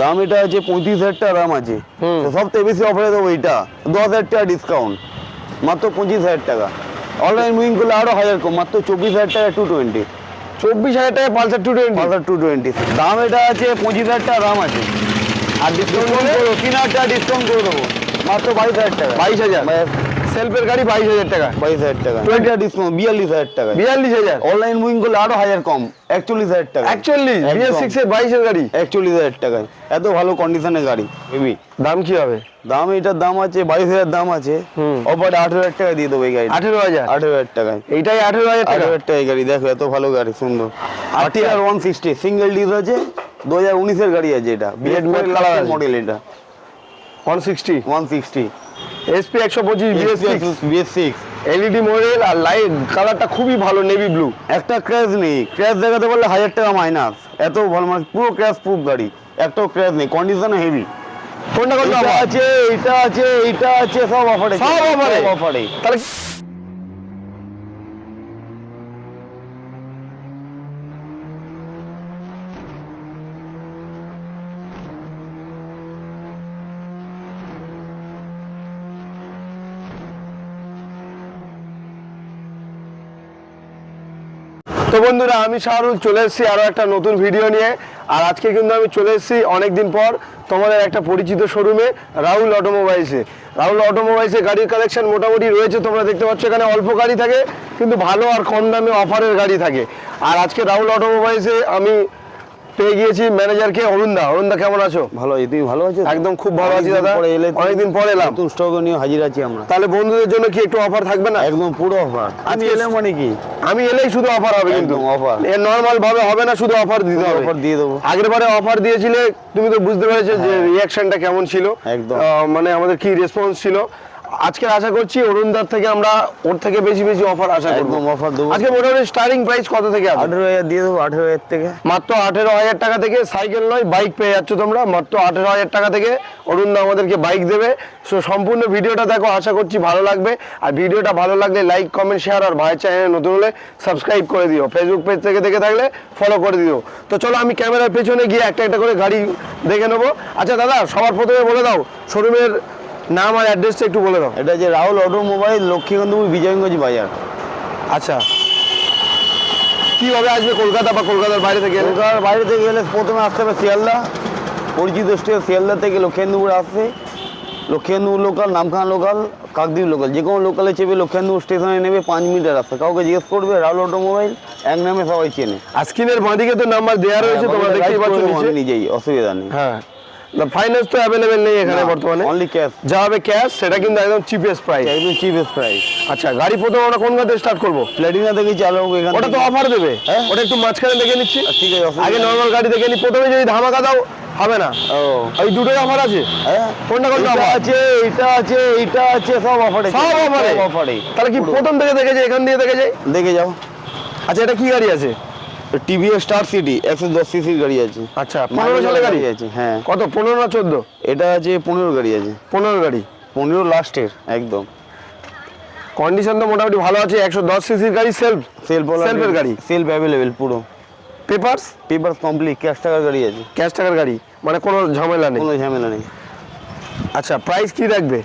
দাম এটা আছে পঁয়ত্রিশ হাজার টাকা দাম আছে। সবথেকে বেশি অফারে দেবো এটা দশ হাজার টাকা ডিসকাউন্ট মাত্র পঁচিশ হাজার টাকা। অনলাইন বুকিং করলে আরও হাজার কম। মাত্র চব্বিশ হাজার টাকা টু টোয়েন্টি চব্বিশ হাজার টাকা Pulsar two twenty Pulsar two twenty দাম এটা আছে পঁচিশ হাজার টাকা দাম আছে। আর ডিসকাউন্ট? করব তিন হাজার টাকা ডিসকাউন্ট করে দেবো। মাত্র বাইশ হাজার টাকা। বাইশ হাজার? সেলফের গাড়ি বাইশ হাজার টাকা। বাইশ হাজার টাকা। টোয়েন্টি ডিসকাউন্ট বিয়াল্লিশ হাজার টাকা। বিয়াল্লিশ হাজার। অনলাইন বুকিং করলে আরও হাজার কম একচল্লিশ হাজার টাকা। একচল্লিশ বিএস সিক্স এর বাইশের গাড়ি। একচল্লিশ হাজার টাকায় এত ভালো কন্ডিশনের গাড়ি হেভি। দাম কি হবে? দাম এটার দাম আছে বাইশ হাজার দাম আছে। অফারে আঠেরো হাজার টাকা দিয়ে দেবো এই গাড়ি আঠেরো হাজার? আঠেরো হাজার টাকায়। এইটাই আঠেরো হাজার টাকা? আঠেরো হাজার টাকায় গাড়ি। দেখো এত ভালো গাড়ি সুন্দর। আর ওয়ান সিক্সটি সিঙ্গেল ডিস আছে। দু হাজার উনিশের গাড়ি আছে এটা। আছে। মডেল এটা। One sixty one sixty SP একশো পঁচিশ বিএস সিক্স এলইডি মডেল আর লাইট কালারটা খুবই ভালো নেভি ব্লু একটা ক্র্যাশ নেই। ক্র্যাশ দেখাতে পারলে হাজার টাকা মাইনাস এত ভালো মানে পুরো ক্র্যাশ প্রুফ গাড়ি। একটাও ক্র্যাশ নেই কন্ডিশন হেভি কোনটা কোনটা আছে এটা আছে এটা আছে সব অফারে সব অফারে অফারে তাহলে তো বন্ধুরা, আমি শাহরুল, চলে এসেছি আরও একটা নতুন ভিডিও নিয়ে। আর আজকে কিন্তু আমি চলে এসেছি অনেকদিন পর তোমাদের একটা পরিচিত শোরুমে রাহুল অটোমোবাইলসে রাহুল অটোমোবাইলসে গাড়ির কালেকশন মোটামুটি রয়েছে, তোমরা দেখতে পাচ্ছ এখানে অল্প গাড়ি থাকে, কিন্তু ভালো আর কম দামে অফারের গাড়ি থাকে। আর আজকে রাহুল অটোমোবাইলসে আমি পেয়ে গিয়েছি ম্যানেজারকে অরুণদা। অরুণদা কেমন আছো? ভালো তুমি ভালো আছো? একদম খুব ভালো আছি দাদা। অনেকদিন পরে এলাম। নতুন স্টক নিয়ে হাজির আছি আমরা। তাহলে বন্ধুদের জন্য কি একটু অফার থাকবে না? একদম পুরো অফার আমি এলে মানে কি? আমি এলেই শুধু অফার হবে কিন্তু। offer। এর নর্মাল ভাবে হবে না শুধু অফার দিতে হবে। অফার দিয়ে দেবো। আগের বারে অফার দিয়েছিলে তুমি তো বুঝতে পেরেছ যে রিয়াকশনটা কেমন ছিল। একদম। মানে আমাদের কি রেসপন্স ছিল? আজকে আশা করছি অরুণদার থেকে আমরা ওর থেকে বেশি বেশি অফার আশা করব। অফার দেবো। আজকে মোটামুটি স্টার্টিং প্রাইস কত থেকে আছে? আঠেরো হাজার দিয়ে দেবো আঠেরো হাজার থেকে। মাত্র আঠেরো হাজার টাকা থেকে সাইকেল নয় বাইক পেয়ে যাচ্ছ তোমরা। মাত্র আঠেরো হাজার টাকা থেকে অরুণদা আমাদেরকে বাইক দেবে। সো সম্পূর্ণ ভিডিওটা দেখো আশা করছি ভালো লাগবে। আর ভিডিওটা ভালো লাগলে লাইক কমেন্ট শেয়ার আর ভাই চ্যানেল নতুন হলে সাবস্ক্রাইব করে দিও। ফেসবুক পেজ থেকে দেখে থাকলে ফলো করে দিও। তো চলো আমি ক্যামেরার পেছনে গিয়ে একটা একটা করে গাড়ি দেখে নেব। আচ্ছা দাদা সবার প্রথমে বলে দাও শোরুমের নাম আর অ্যাড্রেসটা একটু বলে দাও। এটা যে রাহুল অটোমোবাইল লক্ষ্মীকান্তপুর বিজয়গঞ্জ বাজার। আচ্ছা। কীভাবে আসবে কলকাতা বা কলকাতার বাইরে থেকে? কলকাতার বাইরে থেকে গেলে প্রথমে আসতে হবে শিয়ালদা। পরিচিত স্টেশন শিয়ালদা থেকে লক্ষ্মীকান্তপুর আসছে। Lakshmikantapur local Namkhana local Kakdwip local যে কোনো লোকালে চেপে লক্ষ্মীকান্তপুর স্টেশনে নেবে পাঁচ মিনিটের রাস্তা। কাউকে জিজ্ঞেস করবে রাহুল অটোমোবাইল এক নামে সবাই চেনে। আর স্ক্রিনের বাঁদিকে তো নাম্বার দেওয়া রয়েছে তোমরা দেখতেই পাচ্ছ নিজেই অসুবিধা নেই। হ্যাঁ। ফাইন্যান্স তো অ্যাভেলেবেল নেই এখানে বর্তমানে। অনলি ক্যাশ যা হবে ক্যাশ সেটা কিন্তু একদম চিপেস্ট প্রাইস একদম চিপেস্ট প্রাইস আচ্ছা গাড়ি প্রথমে আমরা কোন গাড়ি স্টার্ট করব? প্ল্যাটিনা থেকে চালাবো এখানে ওটা তো অফার দেবে। হ্যাঁ। ওটা একটু মাঝখানে দেখে নিচ্ছি। ঠিক আছে আগে। নর্মাল গাড়ি দেখে নি। প্রথমে যদি ধামাকা দাও হবে না। ও। ওই দুটোই অফার আছে? হ্যাঁ? কোনটা কোনটা এটা আছে এটা আছে এটা আছে সব অফারে সব অফারে অফারে তাহলে কি প্রথম থেকে দেখে যাই এখান দিয়ে দেখে যাই? দেখে যাও। আচ্ছা এটা কি গাড়ি আছে? টিভিএস স্টার সিটি একশো দশ সিসির গাড়ি আছে। আচ্ছা পনেরো গাড়ি? আছে হ্যাঁ। কত পনেরো না চোদ্দ? এটা আছে পনেরো গাড়ি আছে। পনেরো গাড়ি? পনেরো লাস্টের একদম। কন্ডিশন তো মোটামুটি ভালো আছে একশো দশ সিসির গাড়ি সেলফ সেলফ সেলফের গাড়ি? সেলফ অ্যাভেলেবেল পুরো। পেপারস পেপার কমপ্লিট ক্যাশ টাকার গাড়ি আছে। ক্যাশ টাকার গাড়ি? মানে কোনো ঝামেলা নেই? কোনো ঝামেলা নেই। আচ্ছা প্রাইস কি রাখবে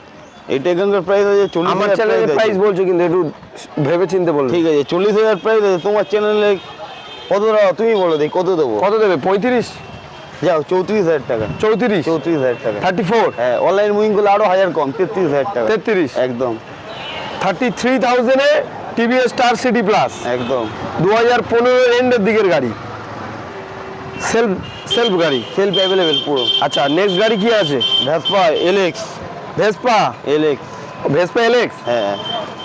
এটা এখানকার প্রাইস আছে চল্লিশ আমার হাজার চ্যানেলে price প্রাইস বলছো কিন্তু একটু ভেবে চিনতে বলবে। ঠিক আছে চল্লিশ হাজার প্রাইস আছে। তোমার চ্যানেলে কত টাকা তুমি বলো দেখি কত দেবো? কত দেবে? পঁয়ত্রিশ? যাও চৌত্রিশ হাজার টাকা। চৌত্রিশ? চৌত্রিশ হাজার টাকা। থার্টি ফোর হ্যাঁ অনলাইন করলে আরও হাজার কম তেত্রিশ হাজার টাকা। তেত্রিশ? একদম। থার্টি থ্রি থাউজেন্ডে টিভিএস স্টার সিটি প্লাস একদম। দু হাজার পনেরো এন্ডের দিকের গাড়ি। সেলফ সেলফ গাড়ি। সেলফ অ্যাভেলেবেল পুরো। আচ্ছা নেক্সট গাড়ি কি আছে? Vespa LX Vespa LX Vespa LX হ্যাঁ।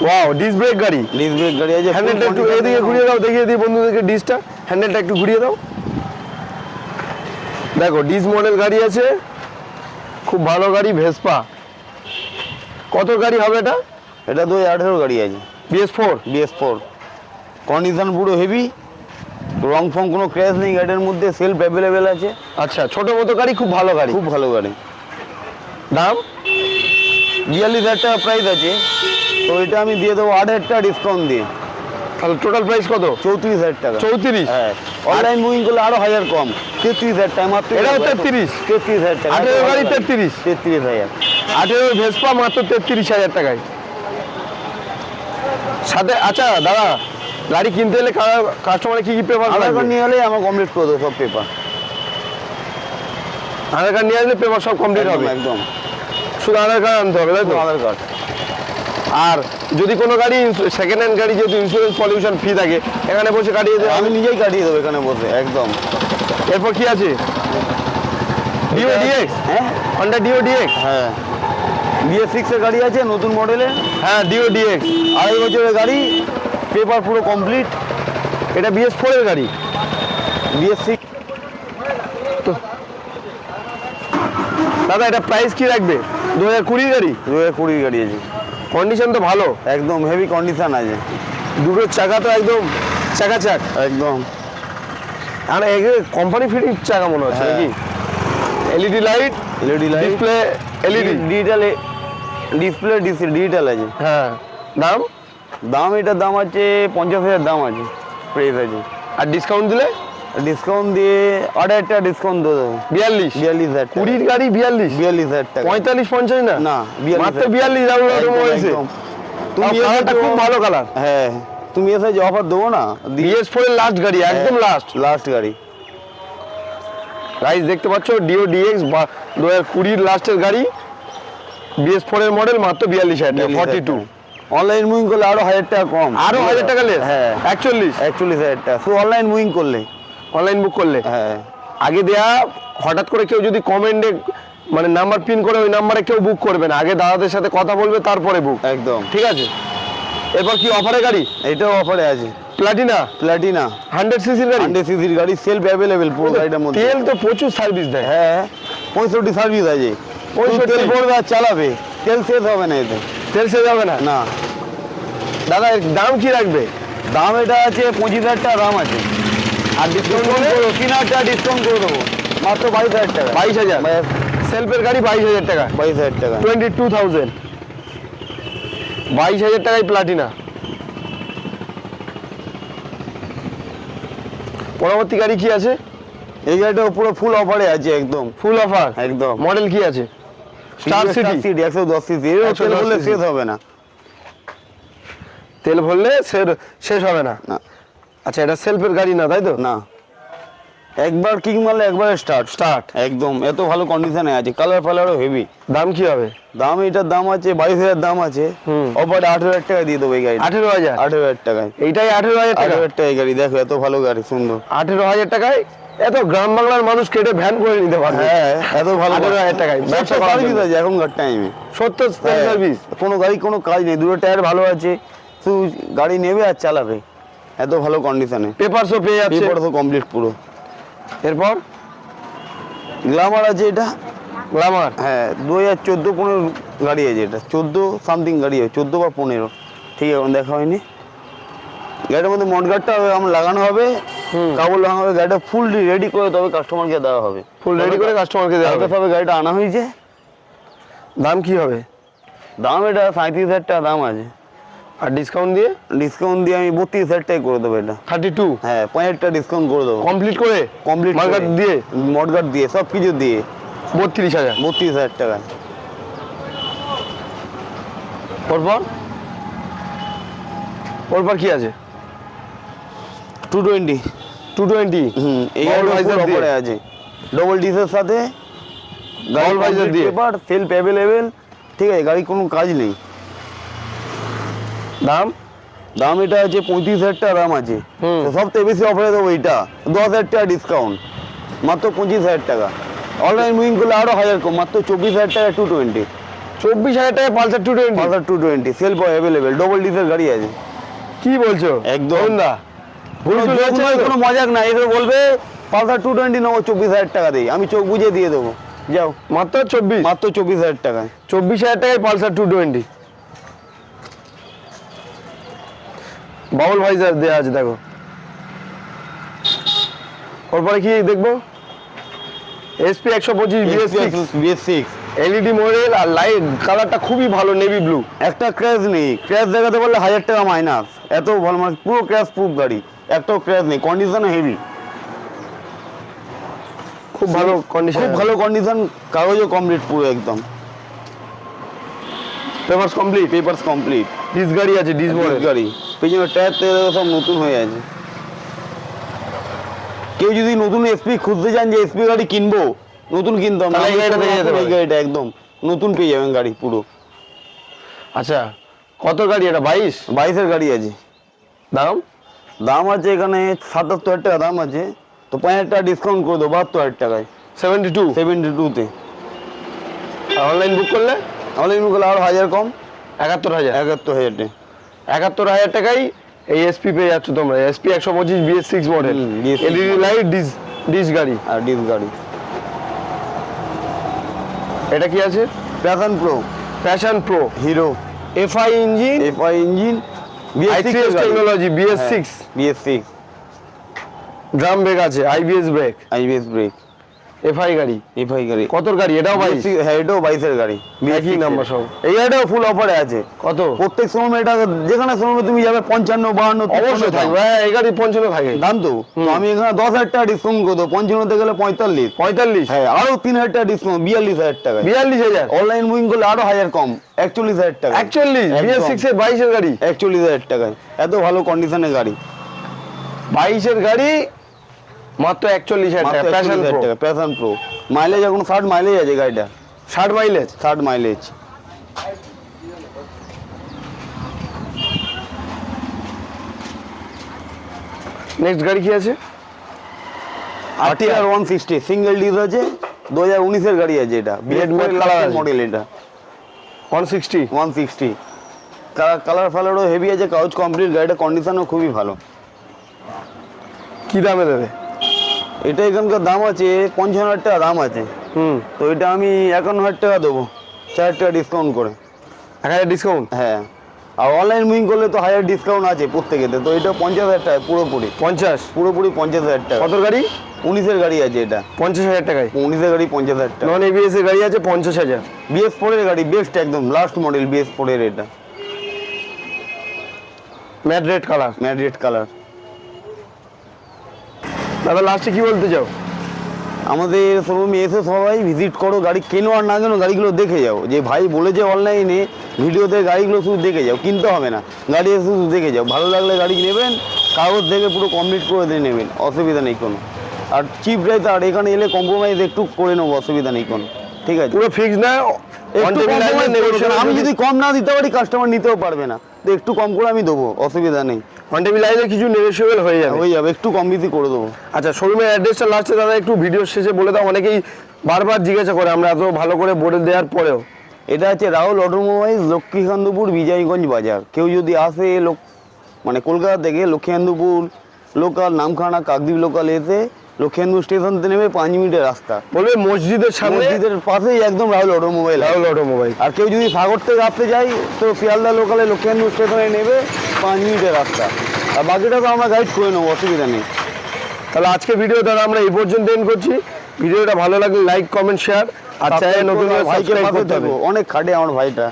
ওয়াও ডিস ব্রেক গাড়ি। ডিস ব্রেক গাড়ি আছে। হ্যান্ডেলটা একটু এদিকে ঘুরিয়ে দাও দেখিয়ে দিই বন্ধুদেরকে ডিসটা হ্যান্ডেলটা একটু ঘুরিয়ে দাও। দেখো ডিস মডেল গাড়ি আছে। খুব ভালো গাড়ি ভেসপা কত গাড়ি হবে এটা? এটা দু আঠেরো গাড়ি আছে। BS four BS four condition পুরো হেভি রং ফং কোনো ক্র্যাশ নেই গাড়ির মধ্যে সেলফ অ্যাভেলেবেল আছে। আচ্ছা ছোট মতো গাড়ি খুব ভালো গাড়ি। খুব ভালো গাড়ি। দাম? বিয়াল্লিশ হাজার টাকা প্রাইস আছে। তো এটা আমি দিয়ে দেবো আট হাজার টাকা ডিসকাউন্ট দিয়ে। তাহলে টোটাল প্রাইস কত? চৌত্রিশ হাজার টাকা। চৌত্রিশ? হ্যাঁ। অনলাইন বুকিং করলে আরও হাজার কম। তেত্রিশ হাজার টাকা মাত্র এটাও 33? তেত্রিশ হাজার টাকা। আঠেরো গাড়ি তেত্রিশ। তেত্রিশ হাজার। আঠেরো ভেসপা মাত্র তেত্রিশ হাজার টাকায়। সাথে আচ্ছা দাদা গাড়ি কিনতে এলে কাস্টমারে কি কি পেপার আধার কার্ড নিয়ে হলে আমার কমপ্লিট করে দেবো সব পেপার আধার কার্ড নিয়ে আসলে পেপার সব কমপ্লিট হবে? একদম। শুধু আধার কার্ড আনতে হবে তাই তো? আধার কার্ড আর যদি কোনো গাড়ি সেকেন্ড হ্যান্ড গাড়ি যেহেতু ইন্স্যুরেন্স পলিউশন ফি থাকে এখানে বসে কাটিয়ে দেওয়া আমি নিজেই কাটিয়ে দেবো এখানে বসে একদম। এরপর কি আছে? ডিও এটা- ডিএক্স হ্যাঁ? হন্ডা ডিও ডিএক্স হ্যাঁ। বিএস সিক্সের গাড়ি আছে নতুন হ্যাঁ ডিও ডিএক্স আড়াই বছরের গাড়ি পেপার পুরো কমপ্লিট এটা বিএস ফোরের গাড়ি? বিএস সিক্স দাদা এটা প্রাইস কি রাখবে? দু হাজার কুড়ি গাড়ি? দু হাজার কুড়ির গাড়ি আছে। কন্ডিশন তো ভালো। একদম হেভি কন্ডিশন আছে। দুটো চাকা তো একদম চাকা চাক একদম। আর কোম্পানি ফিটিং চাকা মনে হচ্ছে। নাকি? LED light LED light display LED digital display digital আছে। হ্যাঁ। দাম? দাম এটার দাম আছে পঞ্চাশ হাজার দাম আছে। প্রাইস আছে। আর ডিসকাউন্ট দিলে? ডিসকাউন্ট দিয়ে আড়াই টাকা ডিসকাউন্ট দিয়ে দেবো। বিয়াল্লিশ? বিয়াল্লিশ হাজার কুড়ির গাড়ি বিয়াল্লিশ? বিয়াল্লিশ হাজার টাকা। পঁয়তাল্লিশ পঞ্চাশ না? না মাত্র বিয়াল্লিশ হয়েছে তুমি এসে খুব ভালো কালার হ্যাঁ তুমি এসে যে অফার দেবো না? বিএস ফোর এর লাস্ট গাড়ি একদম লাস্ট লাস্ট গাড়ি। গাইস দেখতে পাচ্ছ ডিও ডিএক্স বা দু হাজার কুড়ির লাস্টের গাড়ি। বিএস ফোর এর মডেল মাত্র বিয়াল্লিশ হাজার টাকা ফর্টি টু অনলাইন মুভিং করলে আরও হাজার টাকা কম। আরও হাজার টাকা লেস হ্যাঁ। একচল্লিশ? একচল্লিশ হাজার টাকা। শুধু অনলাইন মুভিং করলে। অনলাইন বুক করলে। হ্যাঁ। আগে দেয়া হঠাৎ করে কেউ যদি কমেন্টে মানে নাম্বার পিন করে ওই নাম্বারে কেউ বুক করবে না। আগে দাদাদের সাথে কথা বলবে তারপরে বুক একদম। ঠিক আছে? এরপর কি অফারে গাড়ি? এটাও অফারে আছে। প্লাটিনা প্লাটিনা হান্ড্রেড সিসির গাড়ি? হান্ড্রেড সিসির গাড়ি সেলফ অ্যাভেলেবেল পুরো গাড়িটার মধ্যে। তেল তো প্রচুর সার্ভিস দেয়। হ্যাঁ পঁয়ষট্টি সার্ভিস আছে। পঁয়ষট্টি? তেল পড়বে আর চালাবে। তেল শেষ হবে না এতে। তেল শেষ হবে না? না। দাদা এর দাম কি রাখবে? দাম এটা আছে পঁচিশ হাজার টাকা দাম আছে। আর ডিসকাউন্ট করলে তিন হাজার টাকা ডিসকাউন্ট করে দেবো। মাত্র বাইশ হাজার টাকা। বাইশ হাজার? সেলফের গাড়ি বাইশ হাজার টাকা। বাইশ হাজার টাকা। Twenty two thousand. বাইশ হাজার টাকায় প্লাটিনা। পরবর্তী গাড়ি কি আছে? এই গাড়িটা পুরো ফুল অফারে আছে একদম। ফুল অফার একদম। মডেল কি আছে? স্টার সিটি সিটি একশো দশ সিসি এর 110 তেল cc শেষ হবে না। তেল ভরলে শেষ হবে না। না। আচ্ছা এটা সেলফের গাড়ি না তাই তো? না। একবার কিক মারলে একবার স্টার্ট স্টার্ট একদম এত ভালো কন্ডিশনে আছে কালার ফালারও হেভি দাম কি হবে? দাম এটার দাম আছে বাইশ হাজার দাম আছে। অফারে আঠেরো হাজার টাকা দিয়ে দেবো এই গাড়ি আঠেরো হাজার? আঠেরো হাজার টাকায়। এইটাই আঠেরো হাজার টাকা? হাজার টাকা এই গাড়ি দেখো এত ভালো গাড়ি সুন্দর। আঠেরো হাজার টাকায় এত গ্রাম বাংলার মানুষ কেটে ভ্যান করে নিতে পারবে। হ্যাঁ এত ভালো। আঠেরো হাজার টাকায়। ব্যবসা সার্ভিস। আছে এখনকার টাইমে সত্তর সার্ভিস কোনো গাড়ি কোনো কাজ নেই দুটো টায়ার ভালো আছে শুধু গাড়ি নেবে আর চালাবে। এত ভালো কন্ডিশনে পেপারসও পেয়ে যাচ্ছে। পেপার তো কমপ্লিট পুরো। এরপর? গ্লামার আছে এটা। গ্লামার হ্যাঁ দু হাজার চোদ্দ পনেরো গাড়ি আছে এটা। চোদ্দ সামথিং গাড়ি আছে চোদ্দ বা পনেরো। ঠিক আছে এখন দেখা হয়নি। গাড়িটার মধ্যে মডগার্ডটা আমার লাগানো হবে। কাবল লাগানো হবে। গাড়িটা ফুল রেডি করে তবে কাস্টমারকে দেওয়া হবে। ফুল রেডি করে কাস্টমারকে দেওয়া হবে। তবে গাড়িটা আনা হয়েছে। দাম কি হবে? দাম এটা সাঁত্রিশ হাজার টাকা দাম আছে। আর ডিসকাউন্ট দিয়ে? ডিসকাউন্ট দিয়ে আমি বত্রিশ হাজার টাকা করে দেবো এটা। থার্টি টু হ্যাঁ হাজার ডিসকাউন্ট করে দেবো। কমপ্লিট করে? কমপ্লিট মার্কেট দিয়ে? মডগার্ড দিয়ে সব কিছু দিয়ে। বত্রিশ হাজার? বত্রিশ হাজার টাকা। পরপর? পরপর কি আছে? টু টোয়েন্টি টু টোয়েন্টি হুম এই দিয়ে। অফারে আছে। ডবল ডিসের সাথে Double visor দিয়ে। সেলফ অ্যাভেলেবেল ঠিক আছে গাড়ি কোনো কাজ নেই। দাম? দাম এটা আছে পঁয়ত্রিশ হাজার টাকা দাম আছে। সবথেকে বেশি অফারে দেবো এইটা দশ হাজার টাকা ডিসকাউন্ট মাত্র পঁচিশ হাজার টাকা। অনলাইন বুকিং করলে আরও হাজার কম। মাত্র চব্বিশ হাজার টাকা টু টোয়েন্টি চব্বিশ হাজার টাকা Pulsar two twenty Pulsar two twenty self available double ডিসের গাড়ি আছে। কি বলছো? একদম। না? কোনো মজাক না এদের বলবে পালসার টু টোয়েন্টি নেব চব্বিশ হাজার টাকা দিই। আমি চোখ বুঝে দিয়ে দেবো। যাও। মাত্র চব্বিশ? মাত্র চব্বিশ হাজার টাকায়। চব্বিশ হাজার টাকায় Pulsar two twenty bubble visor দেওয়া আছে দেখো। ওরপরে কি দেখব? এসপি একশো পঁচিশ বিএস সিক্স এলইডি মডেল আর লাইট কালারটা খুবই ভালো নেভি ব্লু একটা ক্র্যাশ নেই। ক্র্যাশ দেখাতে পারলে হাজার টাকা মাইনাস এত ভালো মানে পুরো ক্র্যাশ প্রুফ গাড়ি। একটাও ক্র্যাশ নেই। কন্ডিশন হেভি খুব ভালো কন্ডিশন খুব ভালো কন্ডিশন কাগজও কমপ্লিট পুরো একদম। Papers complete papers complete disc গাড়ি আছে ডিস মডেল গাড়ি। পেছনে টায়ার থেকে সব নতুন হয়ে আছে। কেউ যদি নতুন এসপি খুঁজতে চান যে এসপি গাড়ি কিনবো নতুন কিনতাম। তাহলে এই গাড়িটা পেয়ে যেতে এই গাড়িটা একদম নতুন পেয়ে যাবেন গাড়ি পুরো। আচ্ছা কত গাড়ি এটা? বাইশ? বাইশের গাড়ি আছে। দাম? দাম আছে এখানে সাতাত্তর হাজার টাকা দাম আছে। তো পাঁচ হাজার টাকা ডিসকাউন্ট করে দেবো বাহাত্তর হাজার টাকায়। সেভেন্টি টু সেভেন্টি টুতে অনলাইন বুক করলে? আমাদের আরও হাজার কম। একাত্তর হাজার? একাত্তর হাজার টাকা একাত্তর হাজার টাকাই এই এসপি পেয়ে যাচ্ছ তোমরা। এসপি একশো পঁচিশ BS six model hmm, BS6 LED. Light disc disc গাড়ি। আর ডিস গাড়ি। এটা কি আছে? Passion Pro Passion Pro Hero FI engine FI engine I three S technology BS six BS six drum brake আছে IBS brake IBS brake FI গাড়ি। FI গাড়ি। কতর গাড়ি? এটাও বাইশ। হ্যাঁ এটাও বাইশের গাড়ি। একই নাম্বার সব। এই গাড়িটাও ফুল অফারে আছে। কত? প্রত্যেক সময় এটা যেখানে সময় তুমি যাবে পঞ্চান্ন বাহান্ন অবশ্যই থাকবে। হ্যাঁ এই গাড়ি পঞ্চান্ন থাকে। দাম তো। আমি এখানে দশ হাজার টাকা ডিসকাউন্ট করে দেবো পঞ্চান্নতে গেলে পঁয়তাল্লিশ। পঁয়তাল্লিশ? হ্যাঁ আরও তিন হাজার টাকা ডিসকাউন্ট বিয়াল্লিশ হাজার টাকা। বিয়াল্লিশ হাজার? অনলাইন বুকিং করলে আরও হাজার কম একচল্লিশ হাজার টাকা। একচল্লিশ। বিএস সিক্স এর বাইশের গাড়ি? একচল্লিশ হাজার টাকায়। এত ভালো কন্ডিশনের গাড়ি। বাইশের গাড়ি মাত্র একচল্লিশ হাজার টাকা প্যাশন 41,000 প্রো টাকা প্যাশন প্রো মাইলেজ এখন ষাট মাইলেজ আছে গাড়িটা। ষাট মাইলেজ ষাট মাইলেজ নেক্সট গাড়ি কি আছে? RTR one sixty single disc আছে দু হাজার উনিশের গাড়ি আছে এটা। আছে। মডেল এটা। One sixty one sixty colour colour ফালারও heavy আছে কাগজ কমপ্লিট গাড়িটার কন্ডিশনও খুবই ভালো। কি দামে দেবে? এটা এখানকার দাম আছে পঞ্চান্ন হাজার টাকা দাম আছে। হুম। তো এটা আমি একান্ন হাজার টাকা দেবো। চার হাজার টাকা ডিসকাউন্ট করে। এক হাজার ডিসকাউন্ট হ্যাঁ। আর অনলাইন বুকিং করলে তো হাজার ডিসকাউন্ট আছে প্রত্যেকেতে। তো এটা পঞ্চাশ হাজার টাকা পুরোপুরি। পঞ্চাশ? পুরোপুরি পঞ্চাশ হাজার টাকা। কত গাড়ি? উনিশের গাড়ি আছে এটা। পঞ্চাশ হাজার টাকায়? উনিশের গাড়ি পঞ্চাশ হাজার টাকা। নন এবিএস এর গাড়ি আছে পঞ্চাশ হাজার। বিএস ফোরের গাড়ি বেস্ট একদম লাস্ট মডেল বিএস ফোরের এটা। Matte red colour matte red colour দাদা লাস্টে কি বলতে চাও? আমাদের শোরুমে এসে সবাই ভিজিট করো গাড়ি কেনো আর না কেনো গাড়িগুলো দেখে যাও। যে ভাই বলেছে অনলাইনে ভিডিওতে গাড়িগুলো শুধু দেখে যাও কিনতে হবে না। গাড়ি এসে শুধু দেখে যাও। ভালো লাগলে গাড়ি নেবেন কাগজ থেকে পুরো কমপ্লিট করে দিয়ে নেবেন অসুবিধা নেই কোনো। আর চিপ রেট আর এখানে এলে কম্প্রোমাইজ একটু করে নেব অসুবিধা নেই কোনো। ঠিক আছে? পুরো ফিক্স না? আমি যদি কম না দিতে পারি কাস্টমার নিতেও পারবে না। তো একটু কম করে আমি দেবো অসুবিধা নেই। অনটেবি লাইনে কিছু নেগোসিয়েবল হয়ে যাবে। হয়ে যাবে একটু কম বেশি করে দেবো। আচ্ছা শোরুমের অ্যাড্রেসটা লাস্টে দাদা একটু ভিডিওর শেষে বলে দাও অনেকেই বারবার জিজ্ঞাসা করে আমরা এত ভালো করে বোর্ডে দেওয়ার পরেও। এটা হচ্ছে রাহুল অটোমোবাইল লক্ষ্মীকান্তপুর বিজয়গঞ্জ বাজার। কেউ যদি আসে লোক মানে কলকাতা থেকে লক্ষ্মীকান্তপুর লোকাল নামখানা কাকদ্বীপ লোকাল এসে লক্ষ্মীকান্তপুর স্টেশন থেকে নেবে পাঁচ মিনিটের রাস্তা। বলবে মসজিদের সামনে মসজিদের পাশেই একদম রাহুল অটোমোবাইল রাহুল অটোমোবাইল। আর কেউ যদি সাগর থেকে আসতে যায় তো শিয়ালদা লোকালে লক্ষ্মীকান্তপুর স্টেশনে নেবে পাঁচ মিনিটের রাস্তা। আর বাকিটা তো আমরা গাইড করে নেব অসুবিধা নেই। তাহলে আজকে ভিডিও দাদা আমরা এই পর্যন্ত এন্ড করছি। ভিডিওটা ভালো লাগলে লাইক কমেন্ট শেয়ার আর চ্যানেল নতুন ভাইকে করতে হবে। অনেক খাটে আমার ভাইটা।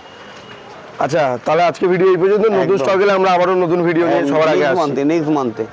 আচ্ছা তাহলে আজকে ভিডিও এই পর্যন্ত নতুন স্টক আমরা আবারও নতুন ভিডিও নিয়ে সবার আগে আসছি। নেক্সট মান্থে